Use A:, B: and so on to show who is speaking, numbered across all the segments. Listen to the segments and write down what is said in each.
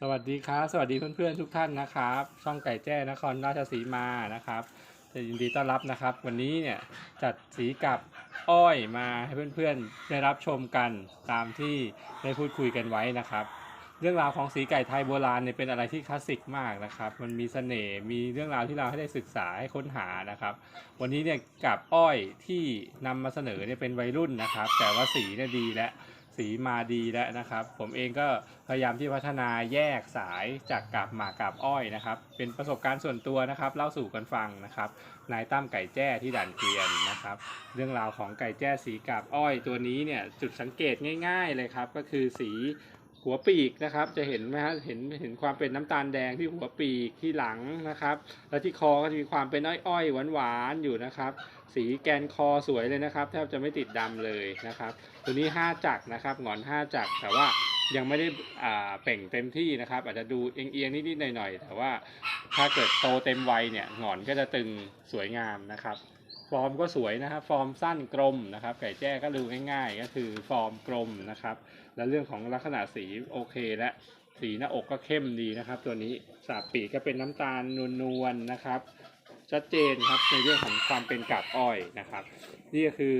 A: สวัสดีครับ สวัสดีเพื่อนๆทุกท่านนะครับ ช่องไก่แจ้นครราชสีมานะครับจะยินดีต้อนรับนะครับ วันนี้เนี่ยจัดสีกับอ้อยมาให้เพื่อนๆได้รับชมกันตามที่ได้พูดคุยกันไว้นะครับ เรื่องราวของสีไก่ไทยโบราณเนี่ยเป็นอะไรที่คลาสสิกมากนะครับ มันมีเสน่ห์มีเรื่องราวที่เราให้ได้ศึกษาให้ค้นหานะครับ วันนี้เนี่ยกับอ้อยที่นำมาเสนอเนี่ยเป็นวัยรุ่นนะครับ แต่ว่าสีเนี่ยดีและ สีมาดีแล้วนะครับ ผมเองก็พยายามที่พัฒนาแยกสายจากกาบหมากกาบอ้อยนะครับ เป็นประสบการณ์ส่วนตัวนะครับ เล่าสู่กันฟังนะครับ นายตั้มไก่แจ้ที่ด่านเกวียนนะครับ เรื่องราวของไก่แจ้สีกาบอ้อยตัวนี้เนี่ยจุดสังเกตง่าย ๆเลยครับ ก็คือสี หัวปีกนะครับ จะเห็นไหมฮะเห็นเห็นความเป็นน้ำตาลแดงที่หัวปีกที่หลังนะครับ แล้วที่คอก็จะมีความเป็นอ้อยๆหวานๆอยู่นะครับ สีแกนคอสวยเลยนะครับแทบจะไม่ติดดำเลยนะครับ ตัวนี้ 5 จักรนะครับหงอน 5 จักรแต่ว่ายังไม่ได้อ่าเป่งเต็มที่นะครับ อาจจะดูเอียงๆนิดๆหน่อยๆแต่ว่าถ้าเกิดโตเต็มวัยเนี่ยหงอนก็จะตึงสวยงามนะครับ ฟอร์มก็สวยนะครับ ฟอร์มสั้นกลมนะครับ ไก่แจ้ก็ดูง่าย ๆ ก็คือฟอร์มกลมนะครับ และเรื่องของลักษณะสีโอเคและสีหน้าอกก็เข้มดีนะครับ ตัวนี้สาบปีกก็เป็นน้ำตาลนวลๆนะครับ ชัดเจนครับในเรื่องของความเป็นกาบอ้อยนะครับ นี่ก็คือ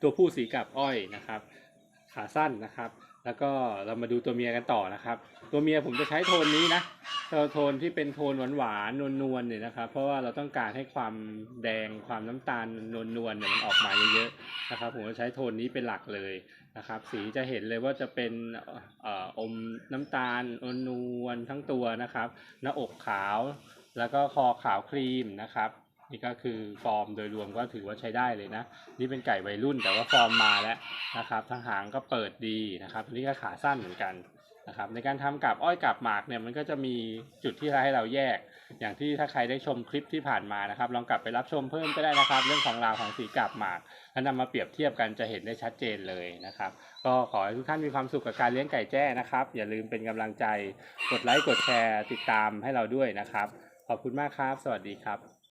A: ตัวผู้สีกาบอ้อยนะครับ ขาสั้นนะครับ แล้วก็เรามาดูตัวเมียกันต่อนะครับ ตัวเมียผมจะใช้โทนนี้นะโทนที่เป็นโทนหวานๆนวลๆเนี่ยนะครับ เพราะว่าเราต้องการให้ความแดงความน้ำตาลนวลๆเนี่ยมันออกมาเยอะๆนะครับ ผมจะใช้โทนนี้เป็นหลักเลยนะครับ สีจะเห็นเลยว่าจะเป็นเอ่ออมน้ำตาลนวลๆทั้งตัวนะครับ หน้าอกขาว แล้วก็คอขาวครีมนะครับ นี่ก็คือฟอร์มโดยรวมก็ถือว่าใช้ได้เลยนะ นี่เป็นไก่วัยรุ่นแต่ว่าฟอร์มมาแล้วนะครับทางหางก็เปิดดีนะครับ นี่ก็ขาสั้นเหมือนกันนะครับในการทำกับอ้อยกับหมากเนี่ยมันก็จะมีจุดที่ให้เราแยก อย่างที่ถ้าใครได้ชมคลิปที่ผ่านมานะครับ ลองกลับไปรับชมเพิ่มก็ได้นะครับ เรื่องของราวของสีกับหมากแล้วนำมาเปรียบเทียบกันจะเห็นได้ชัดเจนเลยนะครับ ก็ขอให้ทุกท่านมีความสุขกับการเลี้ยงไก่แจ้นะครับ อย่าลืมเป็นกำลังใจกดไลค์กดแชร์ติดตามให้เราด้วยนะครับ ขอบคุณมากครับ สวัสดีครับ